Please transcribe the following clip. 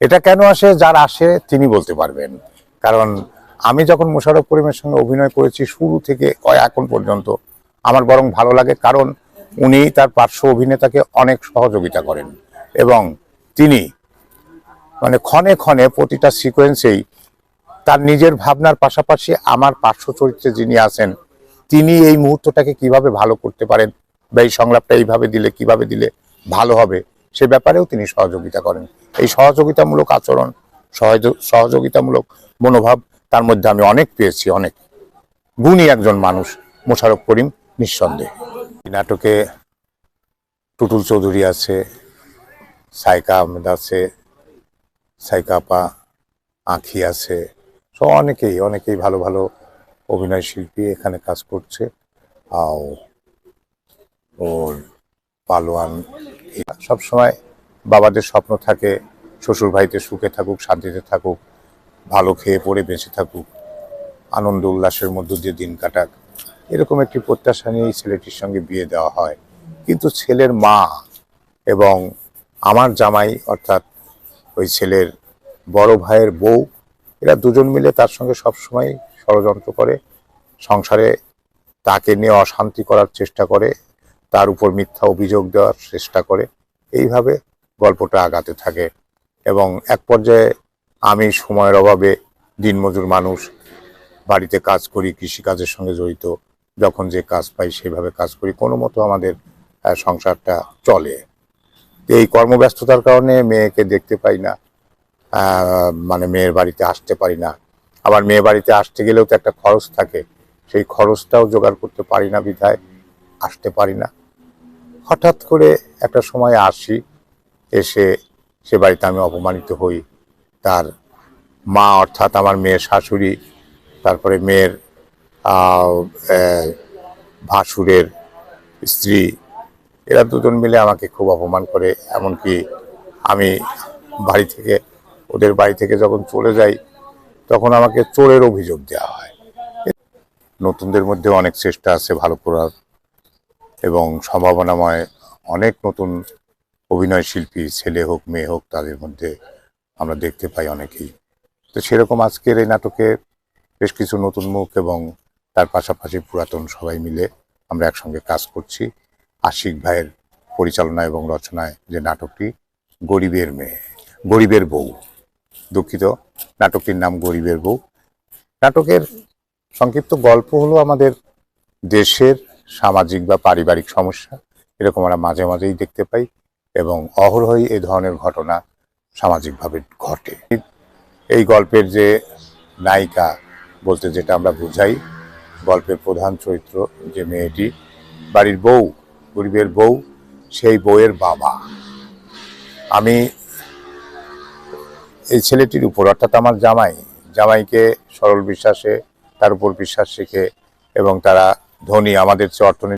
এটা কেন আসে? যার আসে তিনি বলতে পারবেন। কারণ আমি যখন মোশাররফ করিমের সঙ্গে অভিনয় করেছি শুরু থেকে এখন পর্যন্ত, আমার বরং ভালো লাগে কারণ উনি তার পার্শ্ব অভিনেতাকে অনেক সহযোগিতা করেন এবং তিনি মানে ক্ষণে ক্ষণে প্রতিটা সিকোয়েন্সেই তার নিজের ভাবনার পাশাপাশি আমার পার্শ্ব চরিত্রে যিনি আছেন, তিনি এই মুহূর্তটাকে কীভাবে ভালো করতে পারেন বা এই সংলাপটা এইভাবে দিলে, কীভাবে দিলে ভালো হবে সে ব্যাপারেও তিনি সহযোগিতা করেন। এই সহযোগিতামূলক আচরণ সহযোগ- সহযোগিতামূলক মনোভাব, তার মধ্যে আমি অনেক পেয়েছি, অনেক। গুণী একজন মানুষ, মোশাররফ করিম, নিঃসন্দেহে। নাটকে টুটুল চৌধুরী আছে, সাইকা আহমেদ আছে, সাইকা আপা, আঁখি আছে সব অনেকেই অনেকেই ভালো ভালো অভিনয় শিল্পী এখানে কাজ করছে। আর ওর পালোয়ান। সব সময় বাবাদের স্বপ্ন থাকে, শ্বশুর ভাইতে সুখে থাকুক, শান্তিতে থাকুক, ভালো খেয়ে পড়ে বেঁচে থাকুক, আনন্দ উল্লাসের মধ্য দিয়ে দিন কাটাক। এরকম একটি প্রত্যাশা নিয়ে ছেলেটির সঙ্গে বিয়ে দেওয়া হয়। কিন্তু ছেলের মা এবং আমার জামাই, অর্থাৎ ওই ছেলের বড় ভাইয়ের বউ, এরা দুজন মিলে তার সঙ্গে সবসময় ষড়যন্ত্র করে, সংসারে তাকে নিয়ে অশান্তি করার চেষ্টা করে তার উপর মিথ্যা অভিযোগ দেওয়ার চেষ্টা করে। এইভাবে গল্পটা আগাতে থাকে এবং এক পর্যায়ে আমি সময়ের অভাবে দিনমজুর মানুষ, বাড়িতে কাজ করি, কৃষিকাজের সঙ্গে জড়িত, যখন যে কাজ পাই সেভাবে কাজ করি, কোনো মতো আমাদের সংসারটা চলে। এই কর্মব্যস্ততার কারণে মেয়েকে দেখতে পাই না মানে মেয়ের বাড়িতে আসতে পারি না। আবার মেয়ে বাড়িতে আসতে গেলেও তো একটা খরচ থাকে, সেই খরচটাও জোগাড় করতে পারি না বিধায় আসতে পারি না। হঠাৎ করে একটা সময় আসি, এসে সে বাড়িতে আমি অপমানিত হই। তার মা অর্থাৎ আমার মেয়ের শাশুড়ি, তারপরে মেয়ের ভাসুরের স্ত্রী, এরা দুজন মিলে আমাকে খুব অপমান করে। এমনকি আমি বাড়ি থেকে, ওদের বাড়ি থেকে যখন চলে যাই, তখন আমাকে চোরের অভিযোগ দেওয়া হয়। নতুনদের মধ্যে অনেক চেষ্টা আছে, ভালো করার এবং সম্ভাবনাময় অনেক নতুন অভিনয় শিল্পী, ছেলে হোক, মেয়ে হোক, তাদের মধ্যে আমরা দেখতে পাই অনেকেই। তো সেরকম আজকের এই নাটকে বেশ কিছু নতুন মুখ এবং তার পাশাপাশি পুরাতন সবাই মিলে আমরা একসঙ্গে কাজ করছি। আশিক ভাইয়ের পরিচালনা এবং রচনায় যে নাটকটি, গরিবের মেয়ে, গরিবের বউ, দুঃখিত, নাটকটির নাম গরিবের বউ। নাটকের সংক্ষিপ্ত গল্প হলো আমাদের দেশের সামাজিক বা পারিবারিক সমস্যা, এরকম আমরা মাঝে মাঝেই দেখতে পাই এবং অহরহই এই ধরনের ঘটনা সামাজিকভাবে ঘটে। এই গল্পের যে নায়িকা বলতে যেটা আমরা বুঝাই, গল্পের প্রধান চরিত্র যে মেয়েটি, বাড়ির বউ, গরিবের বউ, সেই বউয়ের বাবা। আমি এই ছেলেটির উপর, অর্থাৎ আমার জামাই, জামাইকে সরল বিশ্বাসে, তার উপর বিশ্বাস রেখে এবং তারা ধনী আমাদের চেয়ে অর্থনীতি